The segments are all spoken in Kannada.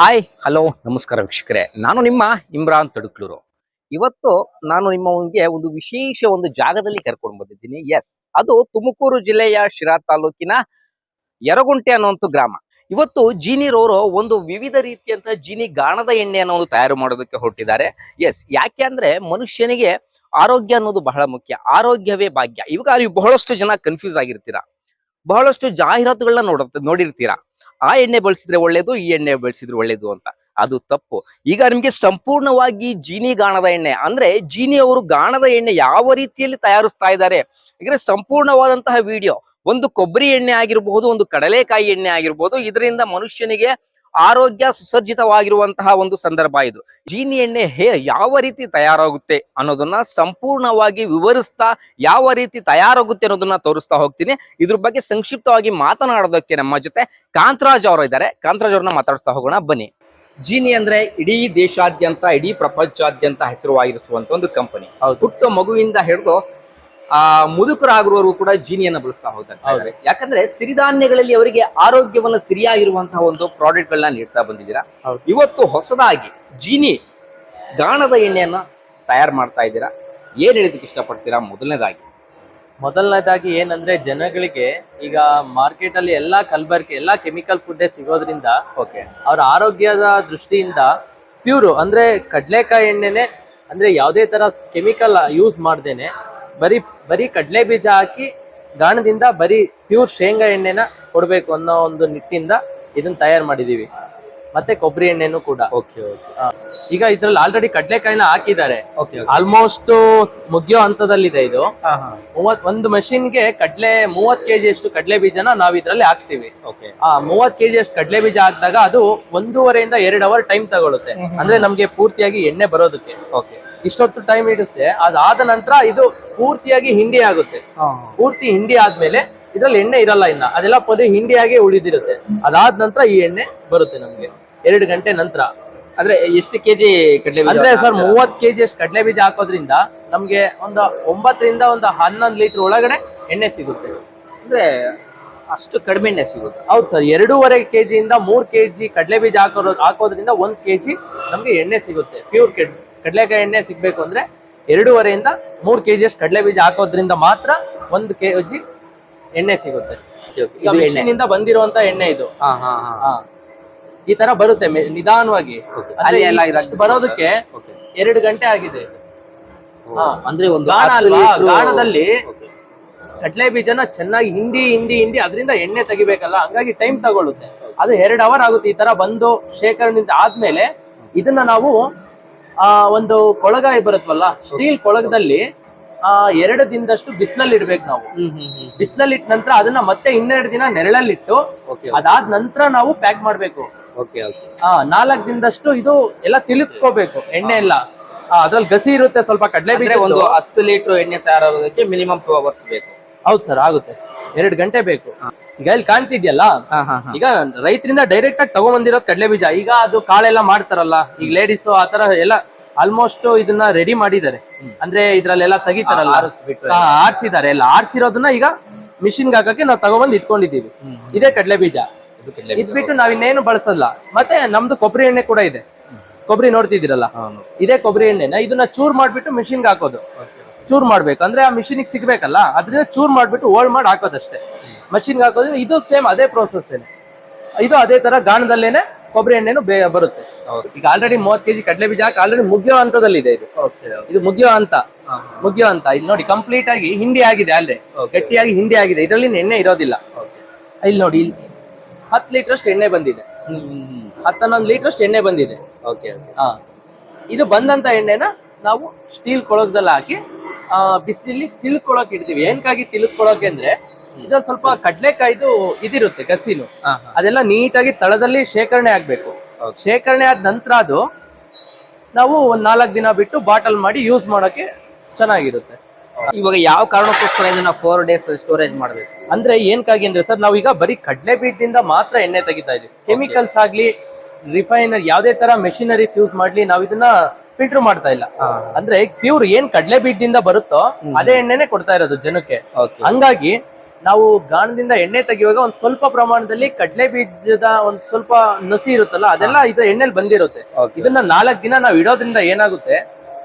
ಹಾಯ್ ಹಲೋ ನಮಸ್ಕಾರ ವೀಕ್ಷಕರೇ. ನಾನು ನಿಮ್ಮ ಇಮ್ರಾನ್ ತಡುಕ್ಲೂರು. ಇವತ್ತು ನಾನು ನಿಮ್ಮವನಿಗೆ ಒಂದು ವಿಶೇಷ ಒಂದು ಜಾಗದಲ್ಲಿ ಕರ್ಕೊಂಡು ಬಂದಿದ್ದೀನಿ. ಎಸ್ ಅದು ತುಮಕೂರು ಜಿಲ್ಲೆಯ ಶಿರಾ ತಾಲೂಕಿನ ಯರಗುಂಟೆ ಅನ್ನುವಂಥ ಗ್ರಾಮ. ಇವತ್ತು ಜೀನಿರವರು ಒಂದು ವಿವಿಧ ರೀತಿಯಂತ ಜೀನಿ ಗಾಣದ ಎಣ್ಣೆಯನ್ನು ಒಂದು ತಯಾರು ಮಾಡೋದಕ್ಕೆ ಹೊರಟಿದ್ದಾರೆ. ಎಸ್ ಯಾಕೆ ಅಂದ್ರೆ ಮನುಷ್ಯನಿಗೆ ಆರೋಗ್ಯ ಅನ್ನೋದು ಬಹಳ ಮುಖ್ಯ. ಆರೋಗ್ಯವೇ ಭಾಗ್ಯ. ಇವಾಗ ಬಹಳಷ್ಟು ಜನ ಕನ್ಫ್ಯೂಸ್ ಆಗಿರ್ತೀರಾ. ಬಹಳಷ್ಟು ಜಾಹೀರಾತುಗಳನ್ನ ನೋಡ ನೋಡಿರ್ತೀರಾ? ಆ ಎಣ್ಣೆ ಬಳಸಿದ್ರೆ ಒಳ್ಳೇದು, ಈ ಎಣ್ಣೆ ಬಳಸಿದ್ರೆ ಒಳ್ಳೇದು ಅಂತ. ಅದು ತಪ್ಪು. ಈಗ ನಿಮ್ಗೆ ಸಂಪೂರ್ಣವಾಗಿ ಜೀನಿ ಗಾಣದ ಎಣ್ಣೆ, ಅಂದ್ರೆ ಜೀನಿ ಅವರು ಗಾಣದ ಎಣ್ಣೆ ಯಾವ ರೀತಿಯಲ್ಲಿ ತಯಾರಿಸ್ತಾ ಇದ್ದಾರೆ? ಯಾಕಂದ್ರೆ ಸಂಪೂರ್ಣವಾದಂತಹ ವಿಡಿಯೋ ಒಂದು ಕೊಬ್ಬರಿ ಎಣ್ಣೆ ಆಗಿರಬಹುದು, ಒಂದು ಕಡಲೆಕಾಯಿ ಎಣ್ಣೆ ಆಗಿರ್ಬೋದು ಇದರಿಂದ ಮನುಷ್ಯನಿಗೆ ಆರೋಗ್ಯ ಸುಸಜ್ಜಿತವಾಗಿರುವಂತಹ ಒಂದು ಸಂದರ್ಭ ಇದು. ಜೀನಿ ಎಣ್ಣೆ ಹೇ ಯಾವ ರೀತಿ ತಯಾರಾಗುತ್ತೆ ಅನ್ನೋದನ್ನ ಸಂಪೂರ್ಣವಾಗಿ ವಿವರಿಸ್ತಾ ಯಾವ ರೀತಿ ತಯಾರಾಗುತ್ತೆ ಅನ್ನೋದನ್ನ ತೋರಿಸ್ತಾ ಹೋಗ್ತೀನಿ. ಇದ್ರ ಬಗ್ಗೆ ಸಂಕ್ಷಿಪ್ತವಾಗಿ ಮಾತನಾಡೋದಕ್ಕೆ ನಮ್ಮ ಜೊತೆ ಕಾಂತರಾಜ್ ಅವರು ಇದ್ದಾರೆ. ಕಾಂತರಾಜ್ ಅವ್ರನ್ನ ಮಾತಾಡಿಸ್ತಾ ಹೋಗೋಣ. ಬನ್ನಿ. ಜೀನಿ ಅಂದ್ರೆ ಇಡೀ ದೇಶಾದ್ಯಂತ ಇಡೀ ಪ್ರಪಂಚಾದ್ಯಂತ ಹೆಸರುವಾಗಿರಿಸುವಂತ ಒಂದು ಕಂಪನಿ ಹುಟ್ಟು ಮಗುವಿಂದ ಹಿಡಿದು ಆ ಮುದುಕರಾಗಿರುವವರು ಕೂಡ ಜೀನಿಯನ್ನ ಬಳಸ್ತಾ ಹೋಗ್ತಾರೆ. ಯಾಕಂದ್ರೆ ಸಿರಿಧಾನ್ಯಗಳಲ್ಲಿ ಅವರಿಗೆ ಆರೋಗ್ಯವನ್ನ ಸರಿಯಾಗಿರುವಂತಹ ಒಂದು ಪ್ರಾಡಕ್ಟ್ ಗಳನ್ನ ನೀಡ್ತಾ ಬಂದಿದ್ದೀರಾ. ಇವತ್ತು ಹೊಸದಾಗಿ ಜೀನಿ ಗಾಣದ ಎಣ್ಣೆಯನ್ನ ತಯಾರು ಮಾಡ್ತಾ ಇದ್ದೀರಾ. ಏನ್ ಹೇಳಿದಕ್ಕೆ ಇಷ್ಟಪಡ್ತೀರಾ ಮೊದಲನೇದಾಗಿ? ಮೊದಲನೇದಾಗಿ ಏನಂದ್ರೆ ಜನಗಳಿಗೆ ಈಗ ಮಾರ್ಕೆಟ್ ಅಲ್ಲಿ ಎಲ್ಲಾ ಕಲ್ಬರ್ಕೆ ಎಲ್ಲಾ ಕೆಮಿಕಲ್ ಫುಡ್ ಸಿಗೋದ್ರಿಂದ ಓಕೆ ಅವ್ರ ಆರೋಗ್ಯದ ದೃಷ್ಟಿಯಿಂದ ಪ್ಯೂರ್ ಅಂದ್ರೆ ಕಡ್ಲೆಕಾಯಿ ಎಣ್ಣೆನೆ ಅಂದ್ರೆ ಯಾವುದೇ ತರ ಕೆಮಿಕಲ್ ಯೂಸ್ ಮಾಡ್ದೇನೆ ಬರೀ ಬರೀ ಕಡಲೆ ಬೀಜ ಹಾಕಿ ಗಾಣದಿಂದ ಬರೀ ಪ್ಯೂರ್ ಶೇಂಗಾ ಎಣ್ಣೆನ ಕೊಡ್ಬೇಕು ಅನ್ನೋ ಒಂದು ನಿಟ್ಟಿಂದ ಇದನ್ನ ತಯಾರು ಮಾಡಿದೀವಿ. ಮತ್ತೆ ಕೊಬ್ಬರಿ ಎಣ್ಣೆನೂ ಕೂಡ. ಓಕೆ ಈಗ ಇದ್ರಲ್ಲಿ ಆಲ್ರೆಡಿ ಕಡ್ಲೆಕಾಯಿನ ಹಾಕಿದ್ದಾರೆ. ಓಕೆ ಆಲ್ಮೋಸ್ಟ್ ಮುಗಿಯೋ ಹಂತದಲ್ಲಿದೆ ಇದು. ಮೂವತ್ ಒಂದು ಮೆಷಿನ್ಗೆ ಕಡ್ಲೆ ಮೂವತ್ ಕೆಜಿ ಅಷ್ಟು ಕಡ್ಲೆ ಬೀಜನ ನಾವ್ ಇದ್ರಲ್ಲಿ ಹಾಕ್ತಿವಿ. ಓಕೆ ಆ ಮೂವತ್ ಕೆಜಿ ಅಷ್ಟು ಕಡ್ಲೆ ಬೀಜ ಹಾಕಿದಾಗ ಅದು ಒಂದೂವರೆಯಿಂದ ಎರಡು ಅವರ್ ಟೈಮ್ ತಗೊಳುತ್ತೆ. ಅಂದ್ರೆ ನಮ್ಗೆ ಪೂರ್ತಿಯಾಗಿ ಎಣ್ಣೆ ಬರೋದಕ್ಕೆ. ಓಕೆ ಇಷ್ಟೊತ್ತು ಟೈಮ್ ಇಡುತ್ತೆ. ಅದಾದ ನಂತರ ಇದು ಪೂರ್ತಿಯಾಗಿ ಹಿಂಡಿ ಆಗುತ್ತೆ. ಪೂರ್ತಿ ಹಿಂಡಿ ಆದ್ಮೇಲೆ ಇದ್ರಲ್ಲಿ ಎಣ್ಣೆ ಇರಲ್ಲ ಇನ್ನ. ಅದೆಲ್ಲ ಪದೇ ಹಿಂಡಿಯಾಗಿ ಉಳಿದಿರುತ್ತೆ. ಅದಾದ ನಂತರ ಈ ಎಣ್ಣೆ ಬರುತ್ತೆ ನಮ್ಗೆ. ಎರಡು ಗಂಟೆ ನಂತರ. ಅಂದ್ರೆ ಎಷ್ಟು ಕೆಜಿ ಕಡಲೆ ಅಂದ್ರೆ ಸರ್ ಮೂವತ್ ಕೆಜಿ ಅಷ್ಟು ಕಡಲೆ ಬೀಜ ಹಾಕೋದ್ರಿಂದ ನಮ್ಗೆ ಒಂದು ಒಂಬತ್ತರಿಂದ ಒಂದು ಹನ್ನೊಂದು ಲೀಟರ್ ಒಳಗಡೆ ಎಣ್ಣೆ ಸಿಗುತ್ತೆ. ಅಂದ್ರೆ ಅಷ್ಟು ಕಡಿಮೆ ಎಣ್ಣೆ ಸಿಗುತ್ತೆ. ಹೌದು ಸರ್ ಎರಡೂವರೆ ಕೆಜಿಯಿಂದ ಮೂರ್ ಕೆಜಿ ಕಡಲೆ ಬೀಜ ಹಾಕೋದು ಹಾಕೋದ್ರಿಂದ ಒಂದ್ ಕೆಜಿ ನಮ್ಗೆ ಎಣ್ಣೆ ಸಿಗುತ್ತೆ. ಪ್ಯೂರ್ ಕಡಲೆಕಾಯಿ ಎಣ್ಣೆ ಸಿಗ್ಬೇಕು ಅಂದ್ರೆ ಎರಡೂವರೆಯಿಂದ ಮೂರ್ ಕೆಜಿ ಅಷ್ಟು ಕಡಲೆ ಬೀಜ ಹಾಕೋದ್ರಿಂದ ಮಾತ್ರ ಒಂದು ಕೆಜಿ ಎಣ್ಣೆ ಸಿಗುತ್ತೆ. ಮೆಷಿನಿಂದ ಬಂದಿರುವಂತ ಎಣ್ಣೆ ಇದು. ಈ ತರ ಬರುತ್ತೆ ನಿಧಾನವಾಗಿ. ಬರೋದಕ್ಕೆ. ಎರಡು ಗಂಟೆ ಆಗಿದೆ. ಅಂದ್ರೆ ಒಂದು? ಗಾಣದಲ್ಲಿ. ಕಡ್ಲೆ ಬೀಜನ ಚೆನ್ನಾಗಿ ಹಿಂಡಿ ಹಿಂಡಿ ಹಿಂಡಿ ಅದರಿಂದ ಎಣ್ಣೆ ತೆಗಿಬೇಕಲ್ಲ? ಹಂಗಾಗಿ ಟೈಮ್ ತಗೊಳ್ಳುತ್ತೆ ಅದು ಎರಡು ಅವರ್ ಆಗುತ್ತೆ ಈ ತರ ಬಂದು ಶೇಖರಣೆಯಿಂದ ಆದ್ಮೇಲೆ ಇದನ್ನ ನಾವು ಆ ಒಂದು ಕೊಳಗ ಬರುತ್ತವಲ್ಲ ಸ್ಟೀಲ್ ಕೊಳಗದಲ್ಲಿ ಎರಡು ದಿನದಷ್ಟು ಬಿಸಿಲಲ್ಲಿ ಇಡ್ಬೇಕು ನಾವು ಬಿಸಿಲಲ್ಲಿ ಇಟ್ಟ ನಂತರ ಅದನ್ನ ಮತ್ತೆ ಇನ್ನೆರಡು ದಿನ ನೆರಳಲ್ಲಿಟ್ಟು ಓಕೆ ಅದಾದ ನಂತರ ನಾವು ಪ್ಯಾಕ್ ಮಾಡ್ಬೇಕು. ಆ ನಾಲ್ಕು ದಿನದಷ್ಟು ಇದು ಎಲ್ಲ ತಿಳಿದ್ಕೋಬೇಕು ಎಣ್ಣೆ ಎಲ್ಲ. ಆ, ಅದ್ರಲ್ಲಿ ಗಸಿ ಇರುತ್ತೆ ಸ್ವಲ್ಪ ಕಡಲೆ ಬೀಜ ಒಂದು ಹತ್ತು ಲೀಟರ್ ಎಣ್ಣೆ ತಯಾರಾಗೋದಕ್ಕೆ ಮಿನಿಮಮ್ ಟೂ ಅವರ್ಸ್ ಬೇಕು. ಹೌದು ಸರ್ ಆಗುತ್ತೆ. ಎರಡು ಗಂಟೆ ಬೇಕು. ಈಗ ಇಲ್ಲಿ ಕಾಣ್ತಿದ್ಯಲ್ಲ? ಈಗ ರೈತರಿಂದ ಡೈರೆಕ್ಟ್ ಆಗಿ ತಗೊಂಡ್ಬಂದಿರೋದು ಕಡಲೆ ಬೀಜ. ಈಗ ಅದು ಕಾಳೆಲ್ಲ ಮಾಡ್ತಾರಲ್ಲ ಈಗ ಲೇಡೀಸ್ ಆತರ ಎಲ್ಲ ಆಲ್ಮೋಸ್ಟ್ ಇದನ್ನ ರೆಡಿ ಮಾಡಿದ್ದಾರೆ. ಅಂದ್ರೆ ಇದ್ರಲ್ಲೆಲ್ಲ ತೆಗಿತಾರಲ್ಲ. ಆರ್ಸಿದ್ದಾರೆ. ಎಲ್ಲ ಆರ್ಸಿರೋದನ್ನ ಈಗ ಮಿಷಿನ್ಗೆ ಹಾಕಕ್ಕೆ ನಾವು ತಗೊಂಡ್ಬಂದು ಇಟ್ಕೊಂಡಿದೀವಿ ಇದೇ ಕಡಲೆ ಬೀಜ. ಇದ್ಬಿಟ್ಟು ನಾವ್ ಇನ್ನೇನು ಬಳಸಲ್ಲ. ಮತ್ತೆ ನಮ್ದು ಕೊಬ್ಬರಿ ಎಣ್ಣೆ ಕೂಡ ಇದೆ. ಕೊಬ್ಬರಿ ನೋಡ್ತಿದ್ದೀರಲ್ಲ. ಇದೇ ಕೊಬ್ಬರಿ ಎಣ್ಣೆನ ಇದನ್ನ ಚೂರ್ ಮಾಡ್ಬಿಟ್ಟು ಮಿಷಿನ್ಗೆ ಹಾಕೋದು. ಚೂರ್ ಮಾಡ್ಬೇಕು. ಅಂದ್ರೆ ಆ ಮಿಷಿನ್ ಸಿಗ್ಬೇಕಲ್ಲ? ಅದರಿಂದ ಚೂರ್ ಮಾಡ್ಬಿಟ್ಟು ಓಲ್ಡ್ ಮಾಡಿ ಹಾಕೋದಷ್ಟೇ. ಮಷಿನ್ಗೆ ಹಾಕೋದು. ಇದು ಸೇಮ್ ಅದೇ ಪ್ರೋಸೆಸ್ ಇದು ಅದೇ ತರ ಗಾಣದಲ್ಲೇನೆ ಕೊಬ್ಬರಿ ಎಣ್ಣೆನು ಬೇಗ ಬರುತ್ತೆ. ಈಗ ಆಲ್ರೆಡಿ ಮೂವತ್ತು ಕೆಜಿ ಕಡಲೆ ಬೀಜ ಹಾಕಿ ಆಲ್ರೆಡಿ ಮುಗಿಯೋ ಹಂತದಲ್ಲಿದೆ ಇದು ಇದು. ಮುಗಿಯೋ ಹಂತ. ಮುಗಿಯೋ ಹಂತ. ಇಲ್ಲಿ ನೋಡಿ ಕಂಪ್ಲೀಟ್ ಆಗಿ ಹಿಂಡಿ ಆಗಿದೆ ಅಲ್ಲೇ ಗಟ್ಟಿಯಾಗಿ ಹಿಂಡಿ ಆಗಿದೆ. ಇದರಲ್ಲಿ ಎಣ್ಣೆ ಇರೋದಿಲ್ಲ. ಇಲ್ಲಿ ನೋಡಿ ಇಲ್ಲಿ ಹತ್ತು ಲೀಟರ್ ಅಷ್ಟು ಎಣ್ಣೆ ಬಂದಿದೆ. ಹತ್ತನ್ನೊಂದು ಲೀಟರ್ ಅಷ್ಟು ಎಣ್ಣೆ ಬಂದಿದೆ. ಓಕೆ ಇದು ಬಂದಂತ ಎಣ್ಣೆನ ನಾವು ಸ್ಟೀಲ್ ಕೊಳಗದಲ್ಲಿ ಹಾಕಿ ಆ ಬಿಸಿಲಿ ತಿಳ್ಕೊಳಕ್ ಇಡ್ತೀವಿ. ಏನಕ್ಕಾಗಿ ತಿಳ್ಕೊಳಕ್ಕೆ ಅಂದ್ರೆ ಇದೊಂದ್ ಸ್ವಲ್ಪ ಕಡ್ಲೆಕಾಯ್ದು ಇದಿರುತ್ತೆ ಗಸಿನು ಅದೆಲ್ಲ ನೀಟಾಗಿ ತಳದಲ್ಲಿ ಶೇಖರಣೆ ಆಗ್ಬೇಕು. ಶೇಖರಣೆ ಆದ ನಂತರ ಅದು ನಾವು ಒಂದ್ ನಾಲ್ಕು ದಿನ ಬಿಟ್ಟು ಬಾಟಲ್ ಮಾಡಿ ಯೂಸ್ ಮಾಡೋಕೆ ಚೆನ್ನಾಗಿರುತ್ತೆ. ಇವಾಗ ಯಾವ ಕಾರಣಕ್ಕೋಸ್ಕರ ಇದನ್ನ ಫೋರ್ ಡೇಸ್ ಸ್ಟೋರೇಜ್ ಮಾಡ್ಬೇಕು? ಅಂದ್ರೆ ಏನಕ್ಕಾಗಿ ಅಂದ್ರೆ ಸರ್ ನಾವೀಗ ಬರೀ ಕಡ್ಲೆ ಬೀಜದಿಂದ ಮಾತ್ರ ಎಣ್ಣೆ ತೆಗಿತಾ ಇದೀವಿ ಕೆಮಿಕಲ್ಸ್ ಆಗ್ಲಿ ರಿಫೈನರ್ ಯಾವ್ದೇ ತರ ಮೆಷಿನರೀಸ್ ಯೂಸ್ ಮಾಡ್ಲಿ ನಾವ್ ಇದನ್ನ ಫಿಲ್ಟರ್ ಮಾಡ್ತಾ ಇಲ್ಲ. ಅಂದ್ರೆ ಪ್ಯೂರ್ ಏನ್ ಕಡಲೆ ಬೀಜದಿಂದ ಬರುತ್ತೋ ಅದೇ ಎಣ್ಣೆನೆ ಕೊಡ್ತಾ ಇರೋದು ಜನಕ್ಕೆ. ಹಂಗಾಗಿ ನಾವು ಗಾಣದಿಂದ ಎಣ್ಣೆ ತೆಗೆಯುವಾಗ ಒಂದ್ ಸ್ವಲ್ಪ ಪ್ರಮಾಣದಲ್ಲಿ ಕಡಲೆ ಬೀಜದ ಒಂದ್ ಸ್ವಲ್ಪ ನಸಿ ಇರುತ್ತಲ್ಲ ಅದೆಲ್ಲ ಇದ್ರ ಎಣ್ಣೆಲಿ ಬಂದಿರುತ್ತೆ. ಇದನ್ನ ನಾಲ್ಕ್ ದಿನ ನಾವು ಇಡೋದ್ರಿಂದ ಏನಾಗುತ್ತೆ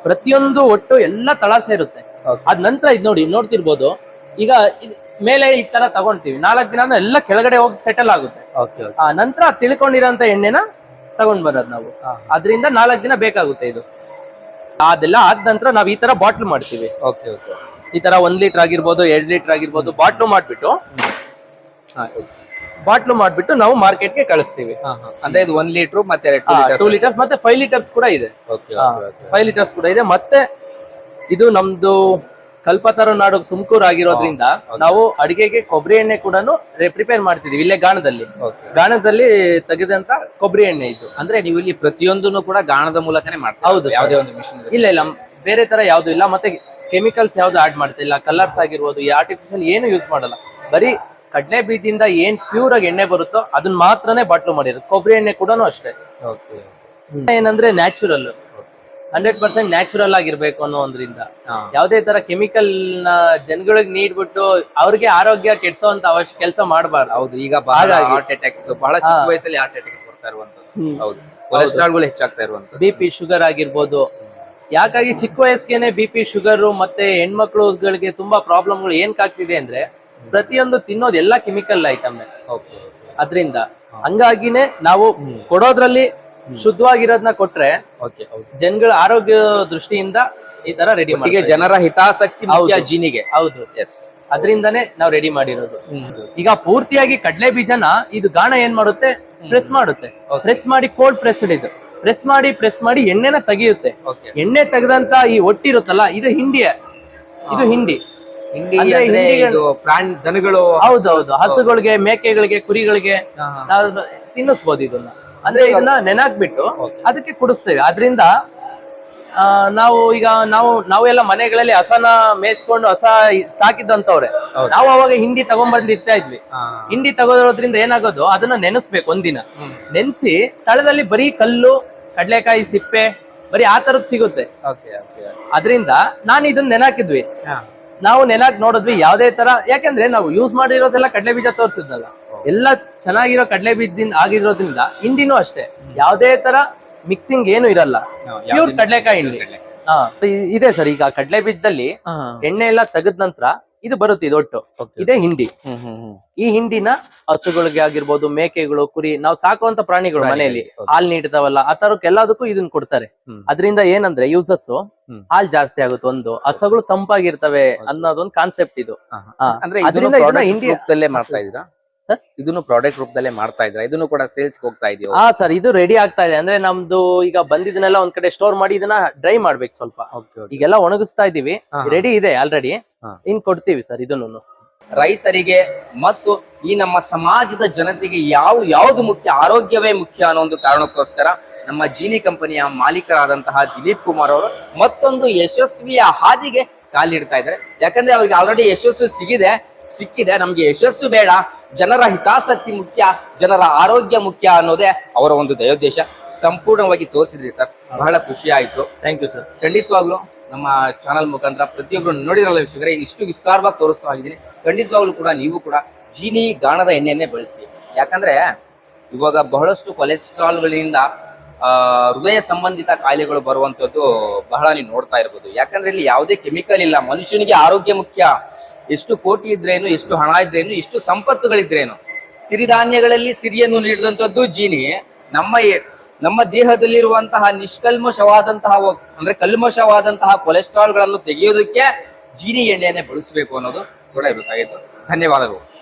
ಪ್ರತಿಯೊಂದು ಒಟ್ಟು ಎಲ್ಲ ತಳ ಸೇರುತ್ತೆ. Okay. ಅದ್ ನಂತರ ಇದ್ ನೋಡಿ ನೋಡ್ತಿರ್ಬೋದು. ಈಗ ಮೇಲೆ ಈ ತರ ತಗೊಂತೀವಿ. ನಾಲ್ಕ್ ದಿನ ಎಲ್ಲ ಕೆಳಗಡೆ ಹೋಗಿ ಸೆಟಲ್ ಆಗುತ್ತೆ. ಆ ನಂತರ ತಿಳ್ಕೊಂಡಿರೋಂತ ಎಣ್ಣೆನ ತಗೊಂಡ್ ಬರೋದು ನಾವು. ಅದರಿಂದ ನಾಲ್ಕ್ ದಿನ ಬೇಕಾಗುತ್ತೆ ಇದು. ಅದೆಲ್ಲ ಆದ ನಂತರ ನಾವ್ ಈ ತರ ಬಾಟ್ಲ್ ಮಾಡ್ತೀವಿ. Okay okay. ಈ ತರ ಒಂದ್ ಲೀಟರ್ ಆಗಿರ್ಬೋದು ಎರಡ್ ಲೀಟರ್ ಆಗಿರ್ಬೋದು ಬಾಟ್ಲು ಮಾಡ್ಬಿಟ್ಟು ಬಾಟ್ಲು ಮಾಡ್ಬಿಟ್ಟು ನಾವು ಮಾರ್ಕೆಟ್ಗೆ ಕಳಿಸ್ತೀವಿ. ಅಂದ್ರೆ ಇದು ಒಂದ್ ಲೀಟರ್ ಮತ್ತೆ ಟೂ ಲೀಟರ್ಸ್ ಮತ್ತೆ ಫೈವ್ ಲೀಟರ್ಸ್ ಕೂಡ ಇದೆ. ಫೈವ್ ಲೀಟರ್ಸ್ ಕೂಡ ಇದೆ. ಮತ್ತೆ ಇದು ನಮ್ದು ಕಲ್ಪತರು ನಾಡು ತುಮಕೂರು ಆಗಿರೋದ್ರಿಂದ ನಾವು ಅಡಿಗೆಗೆ ಕೊಬ್ಬರಿ ಎಣ್ಣೆ ಕೂಡ ಪ್ರಿಪೇರ್ ಮಾಡ್ತಿದೀವಿ ಇಲ್ಲೇ ಗಾಣದಲ್ಲಿ. ಗಾಣದಲ್ಲಿ ತೆಗೆದಂತ ಕೊಬ್ಬರಿ ಎಣ್ಣೆ ಇದು. ಅಂದ್ರೆ ನೀವು ಇಲ್ಲಿ ಪ್ರತಿಯೊಂದನ್ನು ಕೂಡ ಗಾಣದ ಮೂಲಕನೇ ಮಾಡ್ತೀವಿ ಹೌದು, ಯಾವುದೇ ಒಂದು ಮಿಷಿನ್ ಇಲ್ಲ ಇಲ್ಲ. ಬೇರೆ ತರ ಯಾವ್ದು ಇಲ್ಲ. ಮತ್ತೆ ಕೆಮಿಕಲ್ಸ್ ಯಾವ್ದು ಆಡ್ ಮಾಡ್ತಿಲ್ಲ ಕಲರ್ಸ್ ಆಗಿರ್ಬೋದು ಈ ಆರ್ಟಿಫಿಷಿಯಲ್ ಏನು ಯೂಸ್ ಮಾಡಲ್ಲ. ಬರೀ ಕಡ್ಲೆ ಬೀಜದಿಂದ ಏನ್ ಪ್ಯೂರ್ ಆಗಿ ಎಣ್ಣೆ ಬರುತ್ತೋ ಅದನ್ನ ಮಾತ್ರನೇ ಬಾಟ್ಲು ಮಾಡಿರೋದು. ಕೊಬ್ಬರಿ ಎಣ್ಣೆ ಕೂಡ ಅಷ್ಟೇ. ಏನಂದ್ರೆ ನ್ಯಾಚುರಲ್ ಹಂಡ್ರೆಡ್ ಪರ್ಸೆಂಟ್ ನ್ಯಾಚುರಲ್ ಆಗಿರ್ಬೇಕು ಅನ್ನೋದ್ರಿಂದ ಯಾವುದೇ ತರ ಕೆಮಿಕಲ್ನ ಜನಗಳಿಗೆ ನೀಡ್ಬಿಟ್ಟು ಅವ್ರಿಗೆ ಆರೋಗ್ಯ ಕೆಡ್ಸೋಂತ ಅವಶ್ಯ ಕೆಲಸ ಮಾಡಬಾರ್ದು. ಹೌದು ಈಗ. ಹಾರ್ಟ್ ಅಟ್ಯಾಕ್ಸ್ ಬಹಳ ಚಿಕ್ಕ ವಯಸ್ಸಲ್ಲಿ ಹಾರ್ಟ್ ಅಟ್ಯಾಕ್ ಬರ್ತಾ ಇರುವಂತದ್ದು ಹೌದು. ಕೊಲೆಸ್ಟ್ರಾಲ್ಗಳು ಹೆಚ್ಚಾಗ್ತಾ ಇರುವಂತದ್ದು ಬಿ ಪಿ ಶುಗರ್ ಆಗಿರ್ಬೋದು. ಯಾಕಾಗಿ ಚಿಕ್ಕ ವಯಸ್ಸಿಗೆನೆ ಬಿ ಪಿ ಶುಗರ್ ಮತ್ತೆ ಹೆಣ್ಮಕ್ಳುಗಳಿಗೆ ತುಂಬಾ ಪ್ರಾಬ್ಲಮ್ಗಳು ಏನ್ಕಾಗ್ತಿದೆ ಅಂದ್ರೆ ಪ್ರತಿಯೊಂದು ತಿನ್ನೋದು ಎಲ್ಲಾ ಕೆಮಿಕಲ್ ಐಟಮ್ ಅದರಿಂದ ಹಂಗಾಗಿನೇ ನಾವು ಕೊಡೋದ್ರಲ್ಲಿ ಶುದ್ಧವಾಗಿರೋದನ್ನ ಕೊಟ್ರೆ ಜನಗಳ ಆರೋಗ್ಯ ದೃಷ್ಟಿಯಿಂದ ಈ ತರ ರೆಡಿ ಮಾಡಿ ಜನರ ಹಿತಾಸಕ್ತಿ ಜೀನಿಗೆ. ಹೌದು. ಎಸ್ ಅದರಿಂದನೇ ನಾವು ರೆಡಿ ಮಾಡಿರೋದು. ಈಗ ಪೂರ್ತಿಯಾಗಿ ಕಡಲೆ ಬೀಜನ ಇದು ಗಾಣ ಏನ್ ಮಾಡುತ್ತೆ? ಪ್ರೆಸ್ ಮಾಡುತ್ತೆ. ಪ್ರೆಸ್ ಮಾಡಿ ಕೋಲ್ಡ್ ಪ್ರೆಸ್ಡ್ ಇದು ಪ್ರೆಸ್ ಮಾಡಿ ಪ್ರೆಸ್ ಮಾಡಿ ಎಣ್ಣೆನ ತೆಗೆಯುತ್ತೆ. ಎಣ್ಣೆ ತೆಗೆದಂತ ಈ ಒಟ್ಟಿರುತ್ತಲ್ಲ ಇದು ಹಿಂಡಿಯ. ಇದು ಹಿಂಡಿ. ಪ್ರಾಣಿ ದನಗಳು. ಹೌದೌದು. ಹಸುಗಳಿಗೆ ಮೇಕೆಗಳಿಗೆ ಕುರಿಗಳಿಗೆ ನಾವು ತಿನ್ನಿಸ್ಬೋದು ಇದನ್ನ. ಅಂದ್ರೆ ಇದನ್ನ ನೆನಾಕ್ಬಿಟ್ಟು ಬಿಟ್ಟು ಅದಕ್ಕೆ ಕುಡಿಸ್ತೇವೆ. ಅದರಿಂದ ನಾವು ಈಗ ನಾವು ನಾವೆಲ್ಲ ಮನೆಗಳಲ್ಲಿ ಹಸನ ಮೇಯಿಸ್ಕೊಂಡು ಹಸ ಸಾಕಿದ್ದಂತವ್ರೆ. ನಾವು ಅವಾಗ ಹಿಂಡಿ ತಗೊಂಡ್ಬಂದು ಇರ್ತಾ ಇದ್ವಿ. ಹಿಂಡಿ ತಗೋದ್ರಿಂದ ಏನಾಗೋದು? ಅದನ್ನ ನೆನೆಸ್ಬೇಕು ಒಂದಿನ. ನೆನ್ಸಿ ತಳದಲ್ಲಿ ಬರೀ ಕಲ್ಲು ಕಡ್ಲೆಕಾಯಿ ಸಿಪ್ಪೆ ಬರೀ ಆ ತರದ್ ಸಿಗುತ್ತೆ. ಅದರಿಂದ ನಾನು ಇದನ್ನ ನೆನಾಕಿದ್ವಿ. ನಾವು ನೆನಾಕ್ ನೋಡಿದ್ವಿ ಯಾವ್ದೇ ತರ. ಯಾಕಂದ್ರೆ ನಾವು ಯೂಸ್ ಮಾಡಿರೋದೆಲ್ಲ ಕಡಲೆ ಬೀಜ ತೋರಿಸಿದ್ನಲ್ಲ. ಎಲ್ಲ ಚೆನ್ನಾಗಿರೋ ಕಡಲೆ ಬೀಜದಿಂದ ಆಗಿರೋದ್ರಿಂದ ಹಿಂಡಿನೂ ಅಷ್ಟೇ. ಯಾವ್ದೇ ತರ ಮಿಕ್ಸಿಂಗ್ ಏನು ಇರಲ್ಲ. ಪ್ಯೂರ್ ಕಡಲೆಕಾಯಿ ಹಿಂಡಿ. ಹಾ, ಇದೆ ಸರ್ ಈಗ ಕಡಲೆ ಬೀಜದಲ್ಲಿ ಎಣ್ಣೆ ಎಲ್ಲ ತೆಗೆದ ನಂತರ ಇದು ಬರುತ್ತೆ ಇದು ಒಟ್ಟು. ಇದೆ ಹಿಂಡಿ. ಈ ಹಿಂಡಿನ ಹಸುಗಳಿಗೆ ಆಗಿರ್ಬೋದು ಮೇಕೆಗಳು ಕುರಿ ನಾವು ಸಾಕುವಂತ ಪ್ರಾಣಿಗಳು ಮನೆಯಲ್ಲಿ. ಹಾಲ್ ನೀಡ್ತಾವಲ್ಲ ಆ ತರಕ್ಕೆ ಎಲ್ಲದಕ್ಕೂ ಇದನ್ನ ಕೊಡ್ತಾರೆ. ಅದರಿಂದ ಏನಂದ್ರೆ ಯೂಸಸ್. ಹಾಲ್ ಜಾಸ್ತಿ ಆಗುತ್ತೆ ಒಂದು. ಹಸುಗಳು ತಂಪಾಗಿರ್ತವೆ ಅನ್ನೋದೊಂದು ಕಾನ್ಸೆಪ್ಟ್ ಇದು. ಅಂದ್ರೆ ಅದ್ರಿಂದ ರೂಪದಲ್ಲೇ ಮಾಡ್ತಾ ಇದ್ದೀರಾ? ಸರ್? ಇದನ್ನು ಪ್ರಾಡಕ್ಟ್ ರೂಪದಲ್ಲೇ ಮಾಡ್ತಾ ಇದ್ದೀರಾ? ಇದನ್ನು ಕೂಡ ಸೇಲ್ಸ್ ಹೋಗ್ತಾ ಇದೆಯೋ? ಹಾ ಸರ್ ಇದು ರೆಡಿ ಆಗ್ತಾ ಇದೆ. ಅಂದ್ರೆ ನಮ್ದು ಈಗ ಬಂದಿದ್ದನ್ನೆಲ್ಲ ಒಂದ್ ಕಡೆ ಸ್ಟೋರ್ ಮಾಡಿ ಇದನ್ನ ಡ್ರೈ ಮಾಡ್ಬೇಕು ಸ್ವಲ್ಪ. ಈಗೆಲ್ಲ ಒಣಗಿಸ್ತಾ ಇದೀವಿ. ರೆಡಿ ಇದೆ ಆಲ್ರೆಡಿ ಇನ್ ಕೊಡ್ತೀವಿ ಸರ್ ಇದನ್ನು ರೈತರಿಗೆ ಮತ್ತು ಈ ನಮ್ಮ ಸಮಾಜದ ಜನತೆಗೆ ಯಾವ ಯಾವ್ದು ಮುಖ್ಯ ಆರೋಗ್ಯವೇ ಮುಖ್ಯ ಅನ್ನೋ ಒಂದು ಕಾರಣಕ್ಕೋಸ್ಕರ ನಮ್ಮ ಜೀನಿ ಕಂಪನಿಯ ಮಾಲೀಕರಾದಂತಹ ದಿಲೀಪ್ ಕುಮಾರ್ ಅವರು ಮತ್ತೊಂದು ಯಶಸ್ವಿಯ ಹಾದಿಗೆ ಕಾಲಿಡ್ತಾ ಇದ್ದಾರೆ. ಯಾಕಂದ್ರೆ ಅವ್ರಿಗೆ ಆಲ್ರೆಡಿ ಯಶಸ್ಸು ಸಿಗಿದೆ. ಸಿಕ್ಕಿದೆ ನಮ್ಗೆ ಯಶಸ್ಸು ಬೇಡ. ಜನರ ಹಿತಾಸಕ್ತಿ ಮುಖ್ಯ ಜನರ ಆರೋಗ್ಯ ಮುಖ್ಯ ಅನ್ನೋದೇ ಅವರ ಒಂದು ದಯೋದ್ದೇಶ. ಸಂಪೂರ್ಣವಾಗಿ ತೋರಿಸಿದ್ರಿ ಸರ್. ಬಹಳ ಖುಷಿ ಆಯ್ತು. ಥ್ಯಾಂಕ್ ಯು ಸರ್ ಖಂಡಿತವಾಗ್ಲೂ ನಮ್ಮ ಚಾನಲ್ ಮುಖಾಂತರ ಪ್ರತಿಯೊಬ್ಬರು ನೋಡಿದ್ರಲ್ಲ ವೀಕ್ಷಕರೇ ಇಷ್ಟು ವಿಸ್ತಾರವಾಗಿ ತೋರಿಸ್ತಾ ಇದ್ದೀನಿ. ಖಂಡಿತವಾಗ್ಲೂ ಕೂಡ ನೀವು ಕೂಡ ಜೀನಿ ಗಾಣದ ಎಣ್ಣೆಯನ್ನೇ ಬಳಸಿ. ಯಾಕಂದ್ರೆ ಇವಾಗ ಬಹಳಷ್ಟು ಕೊಲೆಸ್ಟ್ರಾಲ್ಗಳಿಂದ ಆ, ಹೃದಯ ಸಂಬಂಧಿತ ಕಾಯಿಲೆಗಳು ಬರುವಂತದ್ದು ಬಹಳ ನೀವು ನೋಡ್ತಾ ಇರ್ಬೋದು. ಯಾಕಂದ್ರೆ ಇಲ್ಲಿ ಯಾವುದೇ ಕೆಮಿಕಲ್ ಇಲ್ಲ. ಮನುಷ್ಯನಿಗೆ ಆರೋಗ್ಯ ಮುಖ್ಯ. ಎಷ್ಟು ಕೋಟಿ ಇದ್ರೇನು, ಎಷ್ಟು ಹಣ ಇದ್ರೇನು ಎಷ್ಟು ಸಂಪತ್ತುಗಳಿದ್ರೇನು. ಸಿರಿಧಾನ್ಯಗಳಲ್ಲಿ ಸಿರಿಯನ್ನು ನೀಡಿದಂಥದ್ದು ಜೀನಿ. ನಮ್ಮ ನಮ್ಮ ದೇಹದಲ್ಲಿರುವಂತಹ ನಿಷ್ಕಲ್ಮಶವಾದಂತಹ ಅಂದ್ರೆ ಕಲ್ಮಶವಾದಂತಹ ಕೊಲೆಸ್ಟ್ರಾಲ್ಗಳನ್ನು ತೆಗೆಯೋದಕ್ಕೆ ಜೀನಿ ಎಣ್ಣೆಯನ್ನೇ ಬಳಸಬೇಕು ಅನ್ನೋದು ಕೂಡ ಇರಬೇಕಾಗಿತ್ತು ಧನ್ಯವಾದಗಳು.